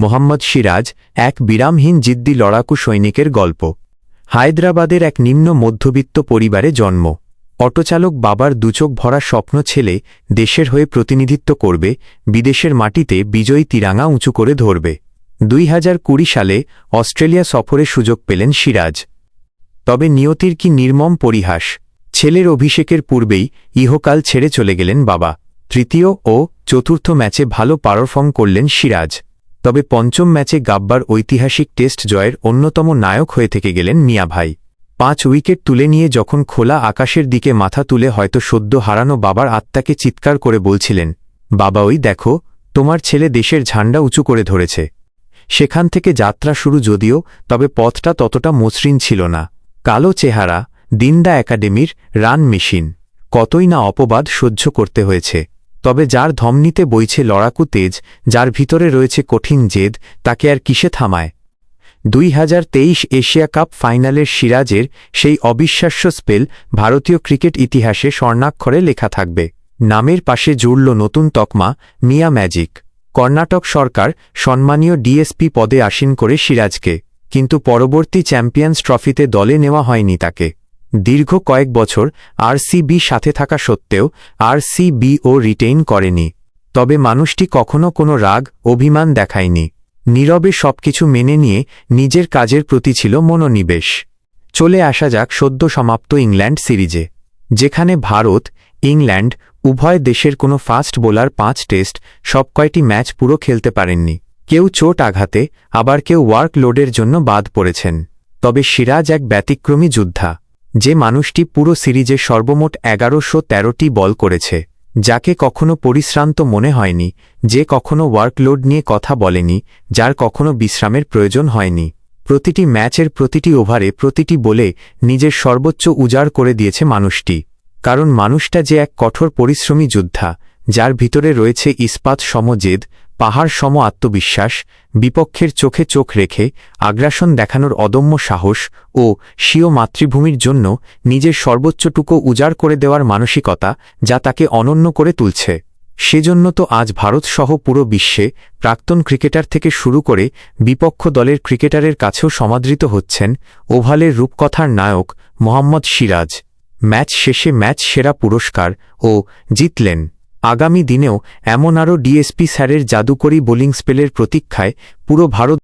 মোহাম্মদ সিরাজ এক বিরামহীন জিদ্দি লড়াকু সৈনিকের গল্প। হায়দ্রাবাদের এক নিম্ন মধ্যবিত্ত পরিবারে জন্ম। অটোচালক বাবার দুচোখ ভরা স্বপ্ন ছেলে দেশের হয়ে প্রতিনিধিত্ব করবে, বিদেশের মাটিতে বিজয়ী তিরাঙা উঁচু করে ধরবে। দুই হাজার কুড়ি সালে অস্ট্রেলিয়া সফরে সুযোগ পেলেন সিরাজ। তবে নিয়তির কি নির্মম পরিহাস? ছেলের অভিষেকের পূর্বেই ইহকাল ছেড়ে চলে গেলেন বাবা। তৃতীয় ও চতুর্থ ম্যাচে ভালো পারফর্ম করলেন সিরাজ। তবে পঞ্চম ম্যাচে গাব্বার ঐতিহাসিক টেস্ট জয়ের অন্যতম নায়ক হয়ে থেকে গেলেন মিয়া ভাই। পাঁচ উইকেট তুলে নিয়ে যখন খোলা আকাশের দিকে মাথা তুলে হয়তো সদ্য হারানো বাবার আত্মাকে চিৎকার করে বলছিলেন বাবা ওই দেখো, তোমার ছেলে দেশের ঝান্ডা উঁচু করে ধরেছে। সেখান থেকে যাত্রা শুরু যদিও, তবে পথটা ততটা মসৃণ ছিল না। কালো চেহারা, দিন্দা একাডেমির রান মেশিন। কতই না অপবাদ সহ্য করতে হয়েছে। তবে যার ধমনীতে বইছে লড়াকু তেজ, যার ভিতরে রয়েছে কঠিন জেদ, তাকে আর কিসে থামায়? দুই হাজার তেইশ এশিয়া কাপ ফাইনালের সিরাজের সেই অবিশ্বাস্য স্পেল ভারতীয় ক্রিকেট ইতিহাসে স্বর্ণাক্ষরে লেখা থাকবে। নামের পাশে জুড়ল নতুন তকমা, মিয়া ম্যাজিক। কর্ণাটক সরকার সম্মানীয় ডিএসপি পদে আসীন করে সিরাজকে, কিন্তু পরবর্তী চ্যাম্পিয়ন্স ট্রফিতে দলে নেওয়া হয়নি তাকে। দীর্ঘ কয়েক বছর আরসিবি সাথে থাকা সত্ত্বেও আরসিবিও রিটেইন করেনি। তবে মানুষটি কখনো কোনো রাগ, অভিমান দেখায়নি। নীরবে সবকিছু মেনে নিয়ে নিজের কাজের প্রতি ছিল মনোনিবেশ। চলে আসা যাক সদ্য সমাপ্ত ইংল্যান্ড সিরিজে, যেখানে ভারত, ইংল্যান্ড, উভয় দেশের কোনো ফাস্ট বোলার পাঁচ টেস্ট, সব কয়টি ম্যাচ পুরো খেলতে পারেননি। কেউ চোট আঘাতে, আবার কেউ ওয়ার্কলোডের জন্য বাদ পড়েছেন। তবে সিরাজ এক ব্যতিক্রমী যোদ্ধা। যে মানুষটি পুরো সিরিজে সর্বমোট এগারোশো তেরোটি বল করেছে, যাকে কখনো পরিশ্রান্ত মনে হয়নি, যে কখনো ওয়ার্কলোড নিয়ে কথা বলেনি, যার কখনো বিশ্রামের প্রয়োজন হয়নি। প্রতিটি ম্যাচের প্রতিটি ওভারে প্রতিটি বলে নিজের সর্বোচ্চ উজাড় করে দিয়েছে মানুষটি। কারণ মানুষটা যে এক কঠোর পরিশ্রমী যোদ্ধা, যার ভিতরে রয়েছে ইস্পাত সমজেদ পাহাড় সম আত্মবিশ্বাস, বিপক্ষের চোখে চোখ রেখে আগ্রাসন দেখানোর অদম্য সাহস ও স্বীয় মাতৃভূমির জন্য নিজের সর্বোচ্চটুকু উজাড় করে দেওয়ার মানসিকতা যা তাকে অনন্য করে তুলছে। সেজন্য তো আজ ভারতসহ পুরো বিশ্বে প্রাক্তন ক্রিকেটার থেকে শুরু করে বিপক্ষ দলের ক্রিকেটারের কাছেও সমাদৃত হচ্ছেন ওভালের রূপকথার নায়ক মোহাম্মদ সিরাজ। ম্যাচ শেষে ম্যাচ সেরা পুরস্কার ও জিতলেন। আগামী দিনেও এমন আরও ডিএসপি স্যারের জাদুকরী বোলিং স্পেলের প্রতীক্ষায় পুরো ভারত